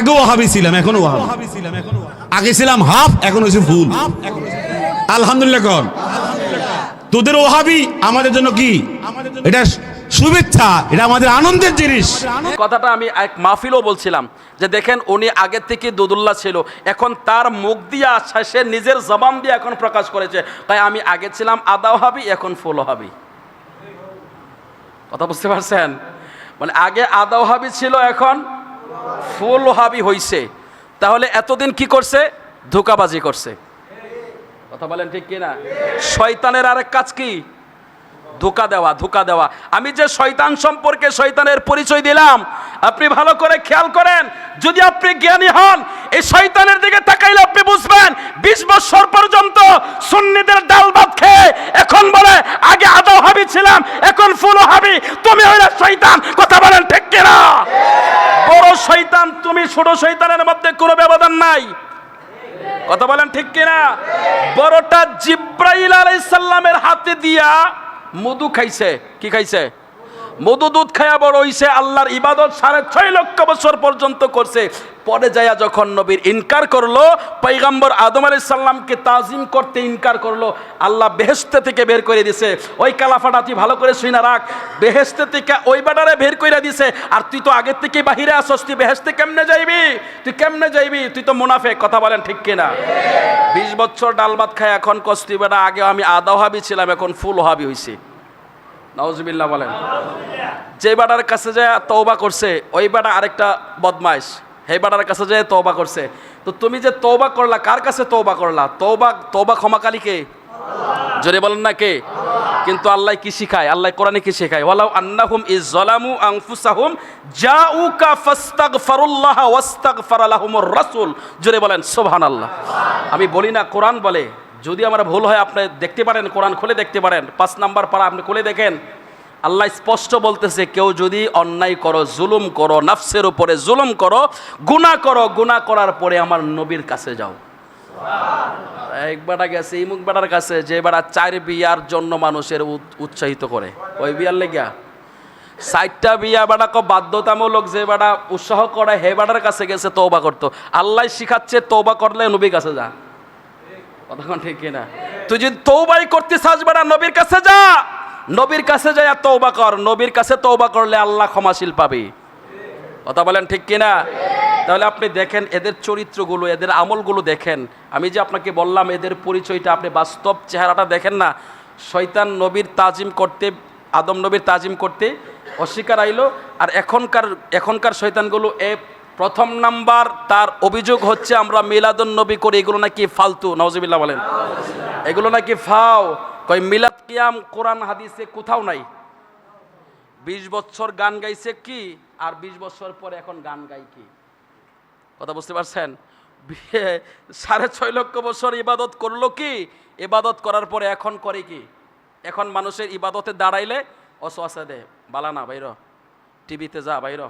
আগেও ওহাবি ছিলাম, এখনও ওহাবি আগে ছিলাম হাফ, এখন হচ্ছে ফুল। আলহামদুলিল্লাহ কর। তোদের ওহাবি আমাদের জন্য কি? এটা শুভেচ্ছা, এটা আমাদের আনন্দের জিনিস। কথাটা আমি এক মাহফিলও বলছিলাম যে দেখেন, উনি আগের থেকে দুদুল্লাহ ছিল। এখন তার মুখ দিয়ে আসা সে নিজের জবান দিয়ে এখন প্রকাশ করেছে। তাই আমি আগে ছিলাম আদাও হাবি এখন ফুল হাবি কথা বুঝতে পারছেন? মানে আগে আদাও হাবি ছিল, এখন ফুল হাবি হইছে। তাহলে এতদিন কি করছে? ধোকাবাজি করছে। কথা বলেন ঠিক কিনা? শয়তানের আরেক কাজ কি? ধোকা দেওয়া ধোকা দেওয়া। আমি যে শয়তান সম্পর্কে শয়তানের পরিচয় দিলাম, আপনি ভালো করে খেয়াল করেন। যদি আপনি জ্ঞানী হন, এই শয়তানের দিকে তাকাইলে আপনি বুঝবেন, বিশ বছর পর্যন্ত সুন্নিদের ডাল ভাত খেয়ে এখন বলে, আগে আদৌ হাবি ছিলাম, এখন ফুল হাবি। তুমি হইলে শয়তান। কথা বলেন ঠিক কিনা? তুমি ছোট শৈতানের মধ্যে কোনো ব্যবধান নাই। কথা বলেন ঠিক কিনা? বড়টা জিব্রাইল আলাইসাল্লামের হাতে দিয়া মধু খাইছে। কি খাইছে? মধু দুধ খায়া বড় হইছে, আল্লাহর ইবাদত সাড়ে ছয় লক্ষ বছর পর্যন্ত করছে। পরে যায়া যখন নবীর ইনকার করল পৈগম্বর আদম আলাইহিস সালামকে তাজিম করতে ইনকার করল, আল্লাহ বেহেস্তে থেকে বের করে দিছে। ওই কালাফাটা তুই ভালো করে শুই না রাখ। বেহেস্তে থেকে ওই বাডারে বের করে দিছে, আর তুই তো আগের থেকে বাহিরে আসস, তুই বেহেস্তে কেমনে যাইবি? তুই কেমনে যাইবি? তুই তো মুনাফে কথা বলেন ঠিক কিনা? বিশ বছর ডাল ভাত খায়, এখন কস্তি বেটা আগে আমি আদা হাবি ছিলাম, এখন ফুল হাবি হইছি। নওয়াজবিল্লাহ বলেন। যে বাটার কাছে যায় তওবা করছে, ওই বাটা আরেকটা বদমাইশ। হে বাটার কাছে যায় তওবা করছে। তো তুমি যে তওবা করলা, কার কাছে তওবা করলা? তওবা তওবা ক্ষমাকালী কে? জোরে বলেন না কে? কিন্তু আল্লাহ কি শিখায়? আল্লাহ কোরআনে কি শেখায়? ওয়ালাউ আন্নাহুম ইজ জালামু আনফুসাহুম জাউকা ফাস্তাগফিরুল্লাহ ওয়াস্তাগফারা লাহুমুর রাসূল। জোরে বলেন, সুবহানাল্লাহ। আমি বলি না, কোরআন বলে। যদি আমার ভুল হয়, আপনি দেখতে পারেন, কোরআন খুলে দেখতে পারেন। পাঁচ নাম্বার পারা আপনি খুলে দেখেন। আল্লাহ স্পষ্ট বলতেছে, কেউ যদি অন্যায় করো, জুলুম করো, নাফসের উপরে জুলুম করো, গুনাহ করো, গুনাহ করার পরে আমার নবীর কাছে যাও। এক বেটা গেছে এই মুখ বেটার কাছে, যে বেটা চার বিয়ার জন্য মানুষের উৎ- উৎসাহিত করে। ওই বিয়ার লেগিয়া। সাইটটা বিয়া বেটা ক বাধ্যতামূলক যে বেটা উৎসাহ করে, হে বেটার কাছে গেছে তৌবা করতো। আল্লাহ শিখাচ্ছে তৌবা করলে নবীর কাছে যা। কতক্ষণ ঠিক কিনা? তুই যদি তৌবাই করতে চাস বেটা, নবীর কাছে যা। নবীর কাছে যায় তৌবা কর। নবীর কাছে তৌবা করলে আল্লাহ ক্ষমাশীল পাবি। কথা বলেন ঠিক কিনা? তাহলে আপনি দেখেন, এদের চরিত্রগুলো, এদের আমলগুলো দেখেন। আমি যে আপনাকে বললাম, এদের পরিচয়টা আপনি বাস্তব চেহারাটা দেখেন না। শয়তান নবীর তাজিম করতে, আদম নবীর তাজিম করতে অস্বীকার আইলো। আর এখনকার এখনকার শয়তানগুলো এ প্রথম নাম্বার, তার অভিযোগ হচ্ছে আমরা মিলাদুন নবী করি, এগুলো নাকি ফালতু, নওয়াজবিল্লাহ বলেন। এগুলো নাকি ফাও কই মিলাদ কিয়াম, কোরআন, হাদিসে কোথাও নাই। বিশ বছর গান গাইছে কি, আর বিশ বছর পর এখন গান গাই কি? কথা বুঝতে পারছেন? সাড়ে ছয় লক্ষ বছর ইবাদত করল কি, ইবাদত করার পরে এখন করে কি? এখন মানুষের ইবাদতে দাঁড়াইলে অসোয়াশা দে, বালা না বাইর টিভিতে যা বাইর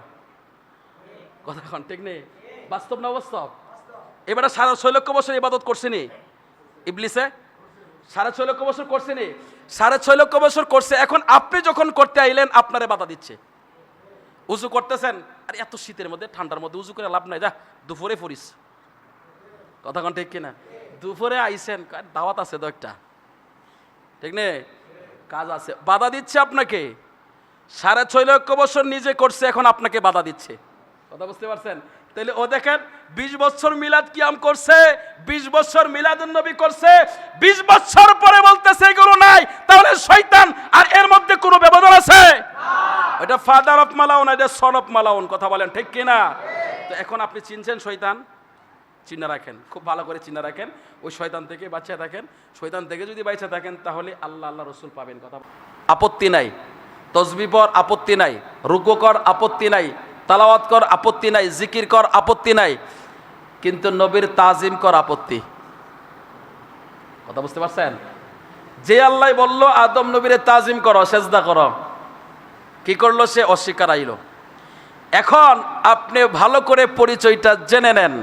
কথা ঠিক নেই? বাস্তব না বাস্তব এবারে সাড়ে ছয় লক্ষ বছর ইবাদত করছেনি ইবলিসে? সাড়ে ছয় লক্ষ বছর করছেনি সাড়ে ছয় লক্ষ বছর করছে, এখন আপনি যখন করতে আইলেন, আপনারে বাধা দিচ্ছে। উজু করতেছেন, আর এত শীতের মধ্যে, ঠান্ডার মধ্যে উজু করে লাভ নাই, যা, দুপুরে পড়িস কথা কোন, ঠিক কিনা? দুপুরে আইসেন দাওয়াত আছে তো একটা। ঠিক নে কাজ আছে। বাধা দিচ্ছে আপনাকে। সাড়ে ছয় লক্ষ বছর নিজে করছে, এখন আপনাকে বাধা দিচ্ছে। কথা বুঝতে পারছেন? তাহলে ও দেখেন বিশ বছর মিলাদ কিয়াম করছে বিশ বছর মিলাদুন নবী করছে বিশ বছর পরে বলতেছে এগুলো নাই তাহলে শয়তান আর এর মধ্যে কোনো ব্যবধান আছে? এটা ফাদার অফ মালাউন এটা সন অফ মালাউন কথা বলেন ঠিক কিনা তো এখন আপনি চিনছেন শয়তান? চিন্তা রাখেন খুব ভালো করে চিন্তা রাখেন। ওই শয়তান থেকে বাঁচিয়ে থাকেন। শয়তান থেকে যদি বাঁচে থাকেন তাহলে আল্লাহ আল্লাহ রসুল পাবেন কথা আপত্তি নাই। তসবি পর আপত্তি নাই। রুকু কর আপত্তি নাই। তালাওয়াত কর, আপত্তি নাই, জিকির কর, আপত্তি নাই, কিন্তু নবীর তাজিম কর, আপত্তি। কথা বুঝতে পারছেন? যে আল্লাহ বলল, আদম নবীরে তাজিম করো, সেজদা করো। কি করল সে? অস্বীকার আইল। এখন আপনি ভালো করে পরিচয়টা জেনে নেন।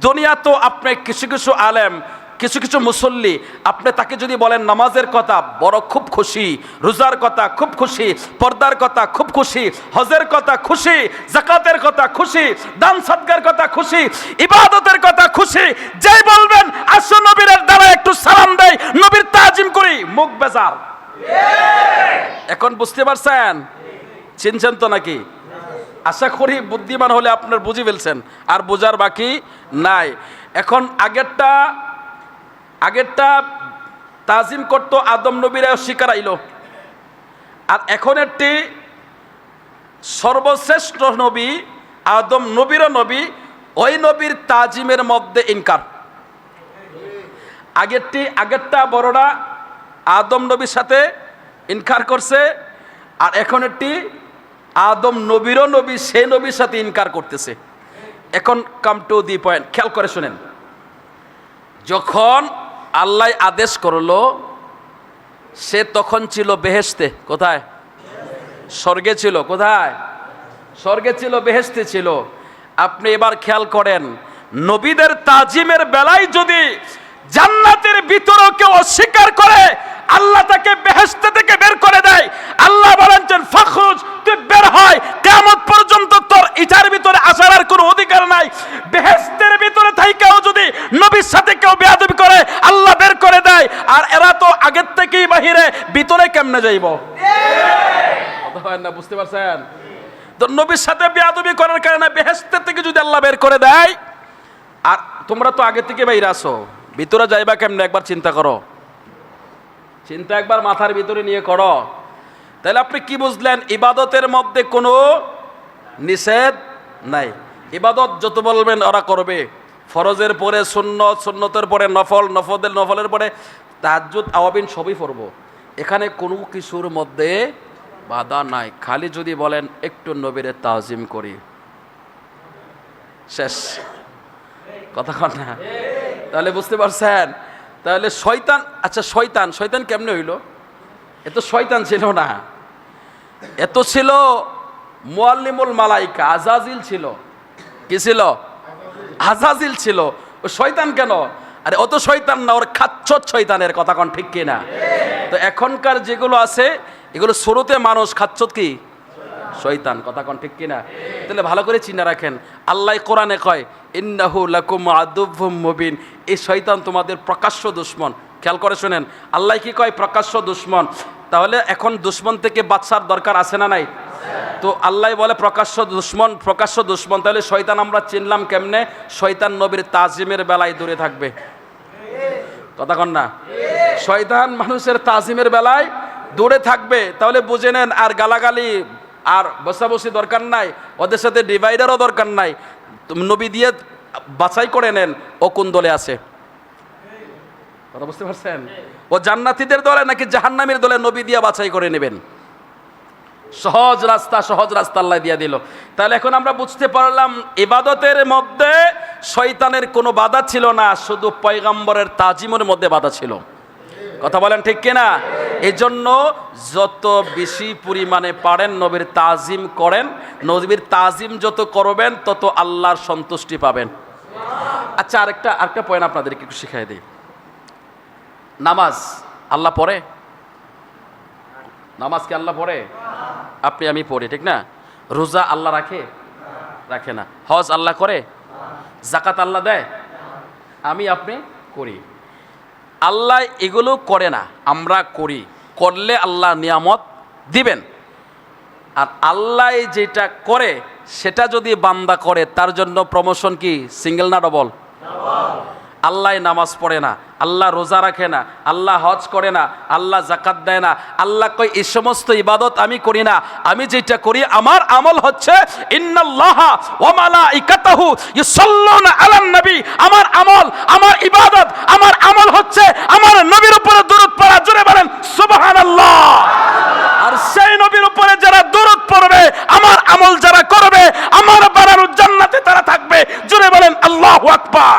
দুনিয়া তো আপনি কিছু কিছু আলেম কিছু কিছু মুসল্লি, আপনি তাকে যদি বলেন নামাজের কথা, বড় খুব খুশি, রোজার কথা খুব খুশি, পর্দার কথা খুব খুশি, হজের কথা খুশি, জাকাতের কথা খুশি, দান সদকার কথা খুশি, ইবাদতের কথা খুশি, যেই বলবেন আসো নবীর দ্বারা একটু সালাম দেয় নবীর তাজিম করি, মুখ বেজার। এখন বুঝতে পারছেন? চিনছেন তো নাকি? আশা করি বুদ্ধিমান হলে আপনার বুঝে ফেলছেন, আর বোঝার বাকি নাই। এখন আগেরটা আগেরটা তাজিম করতো আদম নবীরা শিকার আইলো। আর এখন একটি সর্বশ্রেষ্ঠ নবী, আদম নবীর নবী, ওই নবীর তাজিমের মধ্যে ইনকার। আগেরটি, আগেরটা বড়রা আদম নবীর সাথে ইনকার করছে, আর এখন একটি আদম নবীরও নবী, সে নবীর সাথে ইনকার করতেছে। এখন কাম টু দি পয়েন্ট খেয়াল করে শুনেন। যখন আল্লাহ আদেশ করল, সে তখন ছিল বেহেস্তে কোথায়? স্বর্গে ছিল, কোথায়? স্বর্গে ছিল বেহেস্তে ছিল। আপনি এবার খেয়াল করেন, নবীদের তাজিমের বেলায় যদি জান্নাতের ভিতরেও কেউ অস্বীকার করে, আল্লাহ তাকে বেহেস্তে থেকে বের করে দেয়, আল্লাহ বলেন ফখরুজ, তুই বের হয় কেমন পর্যন্ত তোর ইটার ভিতরে আসার আর কোনো অধিকার নাই বেহেস্তের ভিতরে থাইকেও যদি নবীর সাথে কেউ বেয়াদবি করে আল্লাহ বের করে দেয় আর এরা তো আগের থেকেই বাহিরে ভিতরে কেমনে যাইব? না বুঝতে পারছেন? তো নবীর সাথে বেয়াদবি করার কারণে বেহেস্তের থেকে যদি আল্লাহ বের করে দেয় আর তোমরা তো আগে থেকে বাইরে আসো ভিতরে যাইবা কেমনে? একবার চিন্তা করো। চিন্তা একবার মাথার ভিতরে নিয়ে করো। তাহলে আপনি কি বুঝলেন? ইবাদতের মধ্যে কোনো নিষেধ নাই। ইবাদত যত বলবেন ওরা করবে। ফরজের পরে সুন্নত সুন্নতের পরে নফল নফদের নফলের পরে তাহাজ্জুদ আওয়াবিন সবই পড়ব। এখানে কোনো কিছুর মধ্যে বাধা নাই। খালি যদি বলেন, একটু নবীরে তাজিম করি। শেষ। কথা না। তাহলে বুঝতে পারছেন? তাহলে শয়তান আচ্ছা শয়তান শয়তান কেমনে হইল? এ তো শয়তান ছিল না। এত ছিল মোয়াল্লিমুল মালাইকা, আজাজিল ছিল। কি ছিল? আজাজিল ছিল। ও শয়তান কেন? আরে, অত শয়তান না, ওর খাচ্ছত শয়তানের, কথা কোন ঠিক কিনা? তো এখনকার যেগুলো আছে, এগুলো শুরুতে মানুষ খাচ্ছত কি? শয়তান, কথা কোন ঠিক কিনা? তাহলে ভালো করে চিন্তা রাখেন। আল্লাহ কোরআনে কয়, ইন্নাহু লাকুম আদুভুম মুবিন। এই শয়তান তোমাদের প্রকাশ্য দুশ্মন। খেয়াল করে শোনেন, আল্লাহ কি কয়? প্রকাশ্য দুশ্মন। তাহলে এখন দুশ্মন থেকে বাচ্চার দরকার আছে না নাই? তো আল্লাহ বলে প্রকাশ্য দুশ্মন প্রকাশ্য দুশ্মন। তাহলে শয়তান আমরা চিনলাম কেমনে? শয়তান নবীর তাজিমের বেলায় দূরে থাকবে। কথা কন না? শয়তান মানুষের তাজিমের বেলায় দূরে থাকবে, তাহলে বুঝে নেন আর গালাগালি আর বসাবসি দরকার নাই, ওদের সাথে ডিভাইডারও দরকার নাই। নবী দিয়ে বাছাই করে নেন ও কোন দলে আছে। কথা বুঝতে পারছেন? ও জান্নাতীদের দলে নাকি জাহান্নামের দলে নবী দিয়ে বাছাই করে নেবেন? সহজ রাস্তা সহজ রাস্তা আল্লাহ দিয়ে দিল। তাহলে এখন আমরা বুঝতে পারলাম, ইবাদতের মধ্যে শয়তানের কোনো বাধা ছিল না, শুধু পয়গাম্বরের তাজিমের মধ্যে বাধা ছিল। কথা বলেন ঠিক কিনা? এই জন্য যত বেশি পরিমাণে পারেন নবীর তাজিম করেন, নবীর তাজিম যত করবেন, তত আল্লাহর সন্তুষ্টি পাবেন। আচ্ছা আরেকটা আরেকটা পয়েন্ট আপনাদেরকে একটু শিখাই দিই। নামাজ আল্লাহ পড়ে? নামাজ কি আল্লাহ পড়ে? আপনি, আমি পড়ি, ঠিক না? রোজা আল্লাহ রাখে? রাখে না। হজ আল্লাহ করে? জাকাত আল্লাহ দেয়? আমি, আপনি করি। আল্লাহ এগুলো করে না, আমরা করি। করলে আল্লাহ নিয়ামত দিবেন। আর আল্লাহ যেটা করে, সেটা যদি বান্দা করে, তার জন্য প্রমোশন কি? সিঙ্গেল না ডবল আল্লাহ নামাজ পড়ে না, আল্লাহ রোজা রাখে না, আল্লাহ হজ করে না, আল্লাহ জাকাত দেয় না, আল্লাহ কই এই সমস্ত ইবাদত আমি করি না, আমি যেটা করি, আমার আমল হচ্ছে আমার আমল, আমার ইবাদত, আমার আমল হচ্ছে, আমার নবীর উপরে দরুদ পড়া, জোরে বলেন, সুবহানাল্লাহ। আর সেই নবীর উপরে যারা দরুদ পড়বে, আমার আমল যারা করবে, আমার বানানোর জান্নাতে তারা থাকবে, জোরে বলেন, আল্লাহু আকবার।